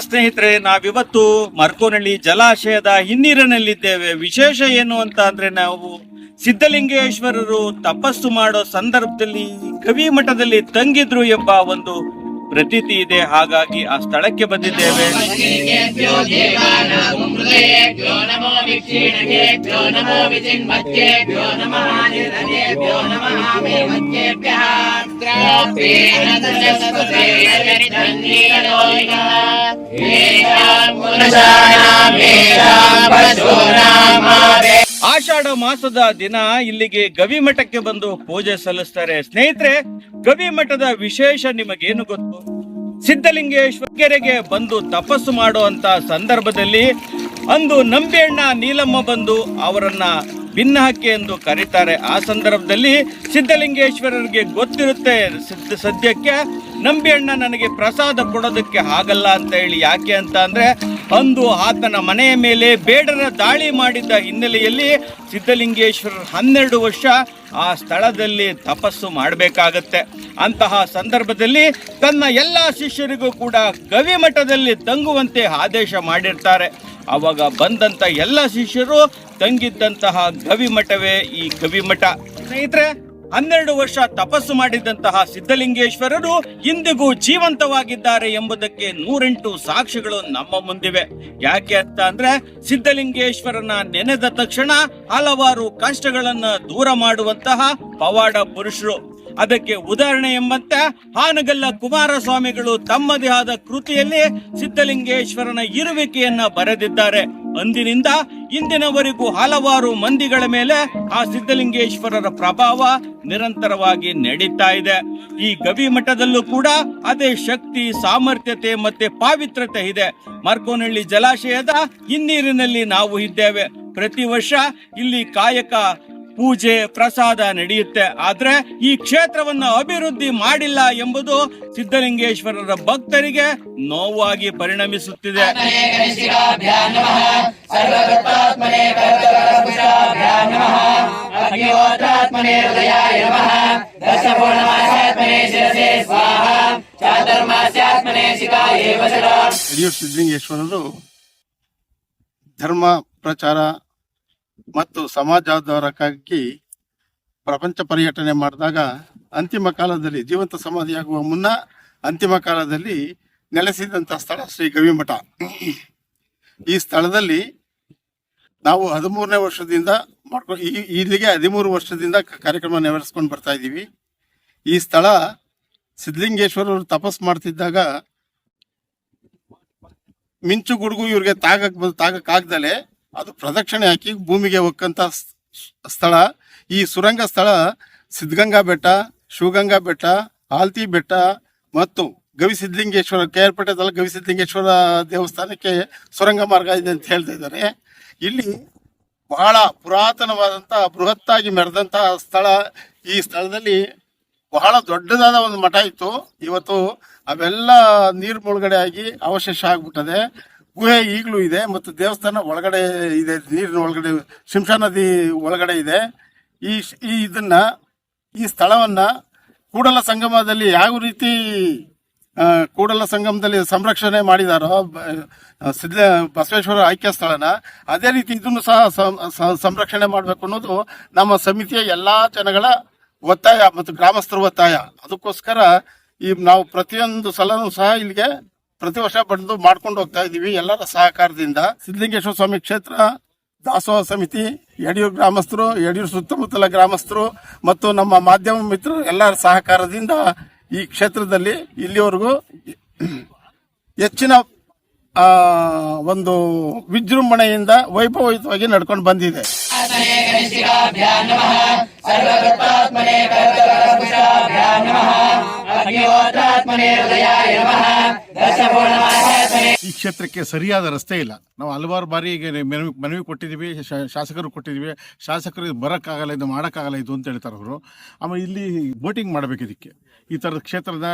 ಸ್ನೇಹಿತರೆ, ನಾವಿವತ್ತು ಮರ್ಕೋನಹಳ್ಳಿ ಜಲಾಶಯದ ಹಿನ್ನೀರಿನಲ್ಲಿದ್ದೇವೆ. ವಿಶೇಷ ಏನು ಅಂತ ಅಂದ್ರೆ ನಾವು ಸಿದ್ಧಲಿಂಗೇಶ್ವರರು ತಪಸ್ಸು ಮಾಡೋ ಸಂದರ್ಭದಲ್ಲಿ ಕವಿ ಮಠದಲ್ಲಿ ತಂಗಿದ್ರು ಎಂಬ ಒಂದು ಪ್ರತೀತಿ ಇದೆ. ಹಾಗಾಗಿ ಆ ಸ್ಥಳಕ್ಕೆ ಬಂದಿದ್ದೇವೆ. ಆಷಾಢ ಮಾಸದ ದಿನ ಇಲ್ಲಿಗೆ ಗವಿಮಠಕ್ಕೆ ಬಂದು ಪೂಜೆ ಸಲ್ಲಿಸ್ತಾರೆ. ಸ್ನೇಹಿತರೆ ಗವಿಮಠದ ವಿಶೇಷ ನಿಮಗೇನು ಗೊತ್ತು? ಸಿದ್ಧಲಿಂಗೇಶ್ವರ ಕೆರೆಗೆ ಬಂದು ತಪಸ್ಸು ಮಾಡುವಂತ ಸಂದರ್ಭದಲ್ಲಿ ಅಂದು ನಂಬಿಯಣ್ಣ ನೀಲಮ್ಮ ಬಂದು ಅವರನ್ನ ಭಿನ್ನಹಕ್ಕೆ ಎಂದು ಕರೀತಾರೆ. ಆ ಸಂದರ್ಭದಲ್ಲಿ ಸಿದ್ಧಲಿಂಗೇಶ್ವರರಿಗೆ ಗೊತ್ತಿರುತ್ತೆ ಸದ್ಯಕ್ಕೆ ನಂಬಿಯಣ್ಣ ನನಗೆ ಪ್ರಸಾದ ಕೊಡೋದಕ್ಕೆ ಆಗಲ್ಲ ಅಂತ ಹೇಳಿ ಯಾಕೆ ಅಂತ ಅಂದರೆ, ಅಂದು ಆತನ ಮನೆಯ ಮೇಲೆ ಬೇಡರ ದಾಳಿ ಮಾಡಿದ್ದ ಹಿನ್ನೆಲೆಯಲ್ಲಿ ಸಿದ್ಧಲಿಂಗೇಶ್ವರರು ಹನ್ನೆರಡು ವರ್ಷ ಆ ಸ್ಥಳದಲ್ಲಿ ತಪಸ್ಸು ಮಾಡಬೇಕಾಗತ್ತೆ. ಅಂತಹ ಸಂದರ್ಭದಲ್ಲಿ ತನ್ನ ಎಲ್ಲ ಶಿಷ್ಯರಿಗೂ ಕೂಡ ಗವಿಮಠದಲ್ಲಿ ತಂಗುವಂತೆ ಆದೇಶ ಮಾಡಿರ್ತಾರೆ. ಅವಾಗ ಬಂದಂತ ಎಲ್ಲ ಶಿಷ್ಯರು ತಂಗಿದ್ದಂತಹ ಗವಿಮಠವೇ ಈ ಗವಿಮಠ. ಸ್ನೇಹಿತರೆ, ಹನ್ನೆರಡು ವರ್ಷ ತಪಸ್ಸು ಮಾಡಿದಂತಹ ಸಿದ್ಧಲಿಂಗೇಶ್ವರರು ಇಂದಿಗೂ ಜೀವಂತವಾಗಿದ್ದಾರೆ ಎಂಬುದಕ್ಕೆ ನೂರೆಂಟು ಸಾಕ್ಷಿಗಳು ನಮ್ಮ ಮುಂದಿವೆ. ಯಾಕೆ ಅಂತ ಅಂದ್ರೆ ಸಿದ್ಧಲಿಂಗೇಶ್ವರನ ನೆನೆದ ತಕ್ಷಣ ಹಲವಾರು ಕಷ್ಟಗಳನ್ನ ದೂರ ಮಾಡುವಂತಹ ಪವಾಡ ಪುರುಷರು. ಅದಕ್ಕೆ ಉದಾಹರಣೆ ಎಂಬಂತೆ ಹಾನಗಲ್ಲ ಕುಮಾರಸ್ವಾಮಿಗಳು ತಮ್ಮದೇ ಆದ ಕೃತಿಯಲ್ಲಿ ಸಿದ್ಧಲಿಂಗೇಶ್ವರನ ಇರುವಿಕೆಯನ್ನ ಬರೆದಿದ್ದಾರೆ. ಅಂದಿನಿಂದ ಇಂದಿನವರೆಗೂ ಹಲವಾರು ಮಂದಿಗಳ ಮೇಲೆ ಆ ಸಿದ್ಧಲಿಂಗೇಶ್ವರರ ಪ್ರಭಾವ ನಿರಂತರವಾಗಿ ನಡೀತಾ ಇದೆ. ಈ ಗವಿ ಮಠದಲ್ಲೂ ಕೂಡ ಅದೇ ಶಕ್ತಿ, ಸಾಮರ್ಥ್ಯತೆ ಮತ್ತೆ ಪಾವಿತ್ರತೆ ಇದೆ. ಮಾರ್ಕೋನಹಳ್ಳಿ ಜಲಾಶಯದ ಹಿನ್ನೀರಿನಲ್ಲಿ ನಾವು ಇದ್ದೇವೆ. ಪ್ರತಿ ವರ್ಷ ಇಲ್ಲಿ ಕಾಯಕ ಪೂಜೆ, ಪ್ರಸಾದ ನಡೆಯುತ್ತೆ. ಆದ್ರೆ ಈ ಕ್ಷೇತ್ರವನ್ನು ಅಭಿವೃದ್ಧಿ ಮಾಡಿಲ್ಲ ಎಂಬುದು ಸಿದ್ಧಲಿಂಗೇಶ್ವರರ ಭಕ್ತರಿಗೆ ನೋವಾಗಿ ಪರಿಣಮಿಸುತ್ತಿದೆ. ಯಡಿಯೂರು ಧರ್ಮ ಪ್ರಚಾರ ಮತ್ತು ಸಮಾಜಾಧಾರಕ್ಕಾಗಿ ಪ್ರಪಂಚ ಪರ್ಯಟನೆ ಮಾಡಿದಾಗ ಅಂತಿಮ ಕಾಲದಲ್ಲಿ ಜೀವಂತ ಸಮಾಧಿಯಾಗುವ ಮುನ್ನ ಅಂತಿಮ ಕಾಲದಲ್ಲಿ ನೆಲೆಸಿದಂಥ ಸ್ಥಳ ಶ್ರೀ ಗವಿಮಠ. ಈ ಸ್ಥಳದಲ್ಲಿ ನಾವು ಹದಿಮೂರನೇ ವರ್ಷದಿಂದ ಮಾಡ್ಕೊಂಡು ಈ, ಇಲ್ಲಿಗೆ ಹದಿಮೂರು ವರ್ಷದಿಂದ ಕಾರ್ಯಕ್ರಮ ನೆರವೇರಿಸ್ಕೊಂಡು ಬರ್ತಾ ಇದ್ದೀವಿ. ಈ ಸ್ಥಳ ಸಿದ್ಧಲಿಂಗೇಶ್ವರರು ತಪಸ್ ಮಾಡ್ತಿದ್ದಾಗ ಮಿಂಚು ಗುಡುಗು ಇವ್ರಿಗೆ ತಾಗಕ್ ತಾಗಕ್ಕಾಗ್ದಲೆ ಅದು ಪ್ರದಕ್ಷಿಣೆ ಹಾಕಿ ಭೂಮಿಗೆ ಸ್- ಸ್ಥಳ. ಈ ಸುರಂಗ ಸ್ಥಳ ಸಿದ್ಧಗಂಗಾ ಬೆಟ್ಟ, ಶಿವಗಂಗಾ ಬೆಟ್ಟ, ಆಲ್ತಿ ಬೆಟ್ಟ ಮತ್ತು ಗವಿ ಸಿದ್ಧಲಿಂಗೇಶ್ವರ, ಕೆ ಆರ್ ಗವಿ ಸಿದ್ಧಲಿಂಗೇಶ್ವರ ದೇವಸ್ಥಾನಕ್ಕೆ ಸುರಂಗ ಮಾರ್ಗ ಇದೆ ಅಂತ ಹೇಳ್ತಾ ಇದ್ದಾರೆ. ಇಲ್ಲಿ ಬಹಳ ಪುರಾತನವಾದಂತ, ಬೃಹತ್ತಾಗಿ ಮೆರೆದಂತ ಸ್ಥಳ. ಈ ಸ್ಥಳದಲ್ಲಿ ಬಹಳ ದೊಡ್ಡದಾದ ಒಂದು ಮಠ ಇತ್ತು. ಇವತ್ತು ಅವೆಲ್ಲ ನೀರು ಮುಳುಗಡೆ ಆಗಿ ಅವಶೇಷ ಆಗ್ಬಿಟ್ಟದೆ. ಗುಹೆ ಈಗಲೂ ಇದೆ ಮತ್ತು ದೇವಸ್ಥಾನ ಒಳಗಡೆ ಇದೆ, ನೀರಿನ ಒಳಗಡೆ ಶಿಂಶಾ ನದಿ ಒಳಗಡೆ ಇದೆ. ಈ ಈ ಇದನ್ನ, ಈ ಸ್ಥಳವನ್ನ ಕೂಡಲ ಸಂಗಮದಲ್ಲಿ ಯಾವ ರೀತಿ ಕೂಡಲ ಸಂಗಮದಲ್ಲಿ ಸಂರಕ್ಷಣೆ ಮಾಡಿದಾರೋ ಸಿದ್ಧ, ಬಸವೇಶ್ವರ ಐಕ್ಯ ಸ್ಥಳನ, ಅದೇ ರೀತಿ ಇದನ್ನು ಸಹ ಸಂರಕ್ಷಣೆ ಮಾಡಬೇಕು ಅನ್ನೋದು ನಮ್ಮ ಸಮಿತಿಯ ಎಲ್ಲಾ ಜನಗಳ ಒತ್ತಾಯ ಮತ್ತು ಗ್ರಾಮಸ್ಥರ ಒತ್ತಾಯ. ಅದಕ್ಕೋಸ್ಕರ ಈ ನಾವು ಪ್ರತಿಯೊಂದು ಸಲನೂ ಸಹ ಇಲ್ಲಿಗೆ ಪ್ರತಿ ವರ್ಷ ಬಂದು ಮಾಡ್ಕೊಂಡು ಹೋಗ್ತಾ ಇದೀವಿ ಎಲ್ಲರ ಸಹಕಾರದಿಂದ ಸಿದ್ಧಲಿಂಗೇಶ್ವರ ಸ್ವಾಮಿ ಕ್ಷೇತ್ರ, ದಾಸೋಹ ಸಮಿತಿ, ಯಡಿಯೂರು ಗ್ರಾಮಸ್ಥರು, ಯಡಿಯೂರು ಸುತ್ತಮುತ್ತಲ ಗ್ರಾಮಸ್ಥರು ಮತ್ತು ನಮ್ಮ ಮಾಧ್ಯಮ ಮಿತ್ರರು ಎಲ್ಲರ ಸಹಕಾರದಿಂದ ಈ ಕ್ಷೇತ್ರದಲ್ಲಿ ಇಲ್ಲಿವರೆಗೂ ಹೆಚ್ಚಿನ ಒಂದು ವಿಜೃಂಭಣೆಯಿಂದ ವೈಭವಯುತವಾಗಿ ನಡ್ಕೊಂಡು ಬಂದಿದೆ. ನಮಃ ಈ ಕ್ಷೇತ್ರಕ್ಕೆ ಸರಿಯಾದ ರಸ್ತೆ ಇಲ್ಲ. ನಾವು ಹಲವಾರು ಬಾರಿ ಈಗ ಮನವಿ ಮನವಿ ಕೊಟ್ಟಿದ್ದೀವಿ ಶಾಸಕರು ಕೊಟ್ಟಿದ್ದೀವಿ. ಶಾಸಕರು ಇದು ಬರೋಕ್ಕಾಗಲ್ಲ, ಇದು ಮಾಡೋಕ್ಕಾಗಲ್ಲ, ಇದು ಅಂತ ಹೇಳ್ತಾರೆ ಅವರು. ಆಮೇಲೆ ಇಲ್ಲಿ ಬೋಟಿಂಗ್ ಮಾಡಬೇಕು ಇದಕ್ಕೆ. ಈ ಥರದ ಕ್ಷೇತ್ರದ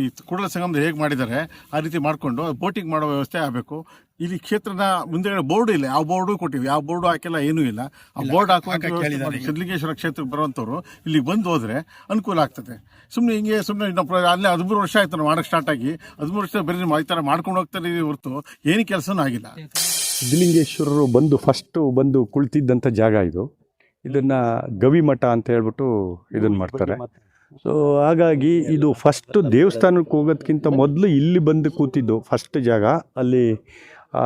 ಈ ಕೂಡಲ ಸಂಗಮದ ಹೇಗೆ ಮಾಡಿದ್ದಾರೆ, ಆ ರೀತಿ ಮಾಡಿಕೊಂಡು ಬೋಟಿಂಗ್ ಮಾಡೋ ವ್ಯವಸ್ಥೆ ಆಗಬೇಕು. ಇಲ್ಲಿ ಕ್ಷೇತ್ರದ ಮುಂದೆ ಬೋರ್ಡ್ ಇಲ್ಲ. ಯಾವ ಬೋರ್ಡು ಕೊಟ್ಟಿವಿ? ಯಾವ ಬೋರ್ಡು ಹಾಕಿಲ್ಲ ಏನೂ ಇಲ್ಲ. ಆ ಬೋರ್ಡ್ ಹಾಕುವಂತ ಸಿದ್ಲಿಂಗೇಶ್ವರ ಕ್ಷೇತ್ರಕ್ಕೆ ಬರುವಂಥವ್ರು ಇಲ್ಲಿ ಬಂದು ಹೋದರೆ ಅನುಕೂಲ ಆಗ್ತದೆ. ಸುಮ್ಮನೆ ಹಿಂಗೆ ಸುಮ್ಮನೆ ನಮ್ಮ ಅಲ್ಲೇ ಹದಿಮೂರು ವರ್ಷ ಆಯ್ತು ನಾವು ಮಾಡಕ್ಕೆ ಸ್ಟಾರ್ಟ್ ಆಗಿ. ಹದಿಮೂರು ವರ್ಷ ಬರೀ ಈ ಥರ ಮಾಡ್ಕೊಂಡು ಹೋಗ್ತಾರೆ ಹೊರತು ಏನು ಕೆಲಸನೂ ಆಗಿಲ್ಲ. ಸಿದ್ಧಲಿಂಗೇಶ್ವರರು ಬಂದು ಫಸ್ಟು ಬಂದು ಕುಳಿತಿದ್ದಂಥ ಜಾಗ ಇದು. ಇದನ್ನು ಗವಿಮಠ ಅಂತ ಹೇಳ್ಬಿಟ್ಟು ಇದನ್ನು ಮಾಡ್ತಾರೆ. ಸೊ ಹಾಗಾಗಿ ಇದು ಫಸ್ಟು ದೇವಸ್ಥಾನಕ್ಕೆ ಹೋಗೋದಕ್ಕಿಂತ ಮೊದಲು ಇಲ್ಲಿ ಬಂದು ಕೂತಿದ್ದು ಫಸ್ಟ್ ಜಾಗ. ಅಲ್ಲಿ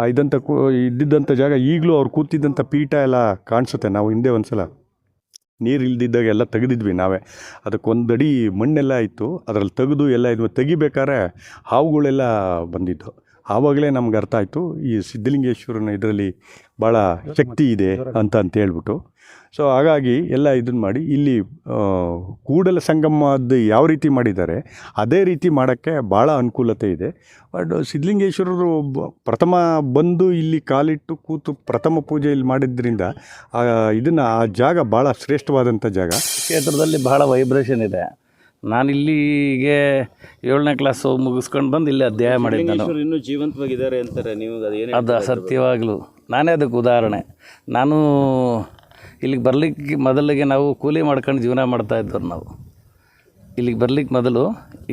ಇದಂಥ ಕೂ ಇದ್ದಿದ್ದಂಥ ಜಾಗ ಈಗಲೂ ಅವ್ರು ಕೂತಿದ್ದಂಥ ಪೀಠ ಎಲ್ಲ ಕಾಣಿಸುತ್ತೆ. ನಾವು ಹಿಂದೆ ಒಂದ್ಸಲ. ನೀರು ಇಲ್ದಿದ್ದಾಗ ಎಲ್ಲ ತೆಗೆದಿದ್ವಿ ನಾವೇ. ಅದಕ್ಕೊಂದಡಿ ಮಣ್ಣೆಲ್ಲ ಇತ್ತು. ಅದರಲ್ಲಿ ತೆಗೆದು ಎಲ್ಲ ಇದು ತೆಗಿಬೇಕಾದ್ರೆ ಹಾವುಗಳೆಲ್ಲ ಬಂದಿದ್ದು. ಆವಾಗಲೇ ನಮ್ಗೆ ಅರ್ಥ ಆಯಿತು, ಈ ಸಿದ್ಧಲಿಂಗೇಶ್ವರನ ಇದರಲ್ಲಿ ಭಾಳ ಶಕ್ತಿ ಇದೆ ಅಂತ ಅಂತ ಹೇಳ್ಬಿಟ್ಟು. ಸೊ ಹಾಗಾಗಿ ಎಲ್ಲ ಇದನ್ನು ಮಾಡಿ, ಇಲ್ಲಿ ಕೂಡಲ ಸಂಗಮದ್ದು ಯಾವ ರೀತಿ ಮಾಡಿದ್ದಾರೆ, ಅದೇ ರೀತಿ ಮಾಡೋಕ್ಕೆ ಭಾಳ ಅನುಕೂಲತೆ ಇದೆ. ಬಟ್ ಸಿದ್ಧಲಿಂಗೇಶ್ವರರು ಪ್ರಥಮ ಬಂದು ಇಲ್ಲಿ ಕಾಲಿಟ್ಟು ಕೂತು ಪ್ರಥಮ ಪೂಜೆ ಇಲ್ಲಿ ಮಾಡಿದ್ರಿಂದ ಇದನ್ನು ಆ ಜಾಗ ಭಾಳ ಶ್ರೇಷ್ಠವಾದಂಥ ಜಾಗ. ಕ್ಷೇತ್ರದಲ್ಲಿ ಬಹಳ ವೈಬ್ರೇಷನ್ ಇದೆ. ನಾನು ಇಲ್ಲಿಗೆ ಏಳನೇ ಕ್ಲಾಸ್ ಮುಗಿಸ್ಕೊಂಡು ಬಂದು ಇಲ್ಲಿ ಅಧ್ಯಾಯ ಮಾಡಿದ್ದೆ ನಾನು ಇನ್ನೂ ಜೀವಂತವಾಗಿದ್ದಾರೆ ಅಂತಾರೆ. ನೀವು ಏನು ಅದು ಸತ್ಯವಾಗಲೂ. ನಾನೇ ಅದಕ್ಕೆ ಉದಾಹರಣೆ. ನಾನು ಇಲ್ಲಿಗೆ ಬರಲಿಕ್ಕೆ ಮೊದಲಿಗೆ ನಾವು ಕೂಲಿ ಮಾಡ್ಕೊಂಡು ಜೀವನ ಮಾಡ್ತಾ ಇದ್ದವ್ರು ನಾವು. ಇಲ್ಲಿಗೆ ಬರಲಿಕ್ಕೆ ಮೊದಲು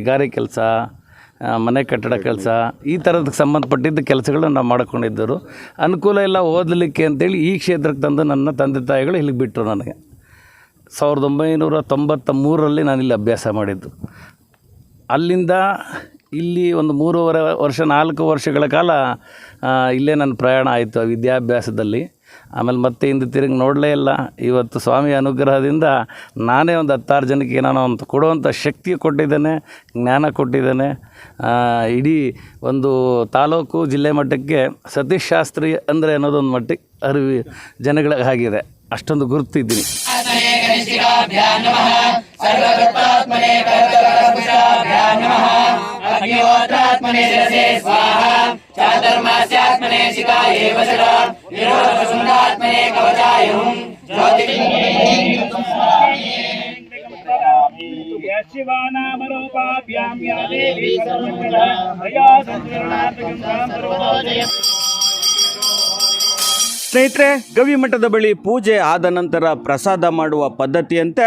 ಇಗಾರಿ ಕೆಲಸ ಮನೆ ಕಟ್ಟಡ ಕೆಲಸ ಈ ಥರದಕ್ಕೆ ಸಂಬಂಧಪಟ್ಟಿದ್ದ ಕೆಲಸಗಳನ್ನ ನಾವು ಮಾಡ್ಕೊಂಡಿದ್ದರು ಅನುಕೂಲ ಎಲ್ಲ ಓದಲಿಕ್ಕೆ ಅಂತೇಳಿ ಈ ಕ್ಷೇತ್ರಕ್ಕೆ ತಂದು ನನ್ನ ತಂದೆ ತಾಯಿಗಳು ಇಲ್ಲಿಗೆ ಬಿಟ್ಟರು ನನಗೆ. ಸಾವಿರದ ಒಂಬೈನೂರ ತೊಂಬತ್ತ ಮೂರರಲ್ಲಿ ನಾನು ಇಲ್ಲಿ ಅಭ್ಯಾಸ ಮಾಡಿದ್ದು. ಅಲ್ಲಿಂದ ಇಲ್ಲಿ ಒಂದು ಮೂರುವರೆ ವರ್ಷ, ನಾಲ್ಕು ವರ್ಷಗಳ ಕಾಲ ಇಲ್ಲೇ ನನ್ನ ಪ್ರಯಾಣ ಆಯಿತು ವಿದ್ಯಾಭ್ಯಾಸದಲ್ಲಿ. ಆಮೇಲೆ ಮತ್ತೆ ಹಿಂದೆ ತಿರುಗಿ ನೋಡಲೇ ಇಲ್ಲ. ಇವತ್ತು ಸ್ವಾಮಿ ಅನುಗ್ರಹದಿಂದ ನಾನೇ ಒಂದು ಹತ್ತಾರು ಜನಕ್ಕೆ ಏನೋ ಒಂದು ಕೊಡುವಂಥ ಶಕ್ತಿ ಕೊಟ್ಟಿದ್ದೇನೆ, ಜ್ಞಾನ ಕೊಟ್ಟಿದ್ದೇನೆ. ಇಡೀ ಒಂದು ತಾಲೂಕು ಜಿಲ್ಲೆ ಮಟ್ಟಕ್ಕೆ ಸತೀಶ್ ಶಾಸ್ತ್ರಿ ಅಂದರೆ ಅನ್ನೋದೊಂದು ಮಟ್ಟಿಗೆ ಅರಿವಿ ಜನಗಳಿಗೆ ಆಗಿದೆ ಅಷ್ಟೊಂದು ಗುರುತಿದ್ದೀನಿ. कनिष्ठिकाभ्यां नमः सर्वगतात्मने करतलकुशाभ्यां नमः अग्निहोत्रात्मने शिरसे स्वाहा। चातुर्मास्यात्मने शिखाये वसरा निरोधसुन्दात्मने कवचाय हुं शिवानामरूपाभ्यां देवी सर्वमङ्गला मया संपूर्णार्थगन्धां सर्वोदयम् ಸ್ನೇಹಿತರೆ, ಗವಿಮಠದ ಬಳಿ ಪೂಜೆ ಆದ ನಂತರ ಪ್ರಸಾದ ಮಾಡುವ ಪದ್ಧತಿಯಂತೆ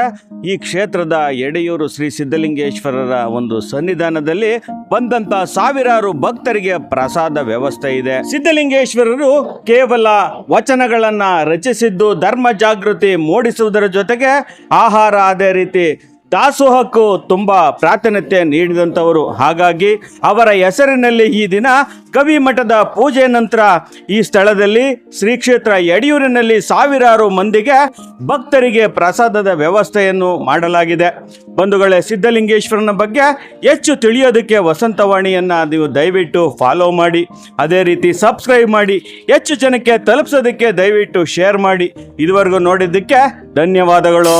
ಈ ಕ್ಷೇತ್ರದ ಎಡೆಯೂರು ಶ್ರೀ ಸಿದ್ಧಲಿಂಗೇಶ್ವರರ ಒಂದು ಸನ್ನಿಧಾನದಲ್ಲಿ ಬಂದಂತ ಸಾವಿರಾರು ಭಕ್ತರಿಗೆ ಪ್ರಸಾದ ವ್ಯವಸ್ಥೆ ಇದೆ. ಸಿದ್ಧಲಿಂಗೇಶ್ವರರು ಕೇವಲ ವಚನಗಳನ್ನ ರಚಿಸಿದ್ದು ಧರ್ಮ ಜಾಗೃತಿ ಮೂಡಿಸುವುದರ ಜೊತೆಗೆ ಆಹಾರ ಅದೇ ರೀತಿ ದಾಸೋಹಕ್ಕೂ ತುಂಬ ಪ್ರಾಧಾನ್ಯತೆ ನೀಡಿದಂಥವರು. ಹಾಗಾಗಿ ಅವರ ಹೆಸರಿನಲ್ಲಿ ಈ ದಿನ ಕವಿ ಮಠದ ಪೂಜೆ ನಂತರ ಈ ಸ್ಥಳದಲ್ಲಿ ಶ್ರೀ ಕ್ಷೇತ್ರ ಯಡಿಯೂರಿನಲ್ಲಿ ಸಾವಿರಾರು ಮಂದಿಗೆ ಭಕ್ತರಿಗೆ ಪ್ರಸಾದದ ವ್ಯವಸ್ಥೆಯನ್ನು ಮಾಡಲಾಗಿದೆ. ಬಂಧುಗಳೇ, ಸಿದ್ಧಲಿಂಗೇಶ್ವರನ ಬಗ್ಗೆ ಹೆಚ್ಚು ತಿಳಿಯೋದಕ್ಕೆ ವಸಂತವಾಣಿಯನ್ನು ನೀವು ದಯವಿಟ್ಟು ಫಾಲೋ ಮಾಡಿ. ಅದೇ ರೀತಿ ಸಬ್ಸ್ಕ್ರೈಬ್ ಮಾಡಿ. ಹೆಚ್ಚು ಜನಕ್ಕೆ ತಲುಪಿಸೋದಕ್ಕೆ ದಯವಿಟ್ಟು ಶೇರ್ ಮಾಡಿ. ಇದುವರೆಗೂ ನೋಡಿದ್ದಕ್ಕೆ ಧನ್ಯವಾದಗಳು.